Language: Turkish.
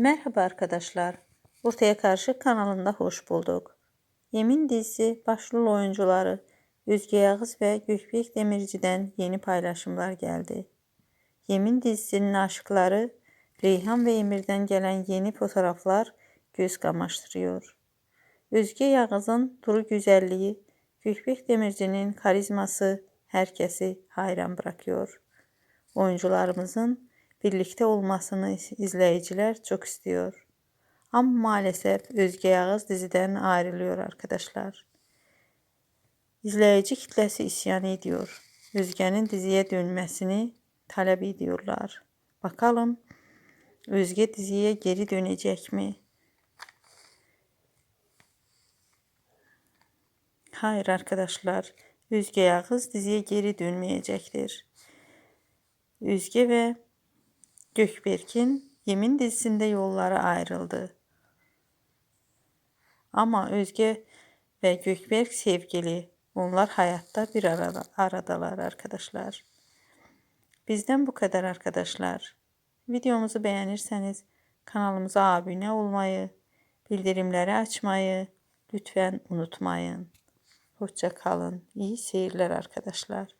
Merhaba arkadaşlar. Ortaya Karşı kanalında hoş bulduk. Yemin dizisi başrol oyuncuları Özge Yağız ve Gökbek Demirci'den yeni paylaşımlar geldi. Yemin dizisinin aşıkları Reyhan ve Emir'den gelen yeni fotoğraflar göz kamaştırıyor. Özge Yağız'ın duru güzelliği, Gökbek Demirci'nin karizması herkesi hayran bırakıyor. Oyuncularımızın birlikte olmasını izleyiciler çok istiyor. Ama maalesef Özge Yağız diziden ayrılıyor arkadaşlar. İzleyici kitlesi isyan ediyor. Özge'nin diziye dönmesini talep ediyorlar. Bakalım Özge diziye geri dönecek mi? Hayır arkadaşlar. Özge Yağız diziye geri dönmeyecektir. Özge ve Gökberk'in Yemin dizisinde yolları ayrıldı. Ama Özge ve Gökberk sevgili. Onlar hayatta bir arada, aradalar arkadaşlar. Bizden bu kadar arkadaşlar. Videomuzu beğenirseniz kanalımıza abone olmayı, bildirimleri açmayı lütfen unutmayın. Hoşça kalın. İyi seyirler arkadaşlar.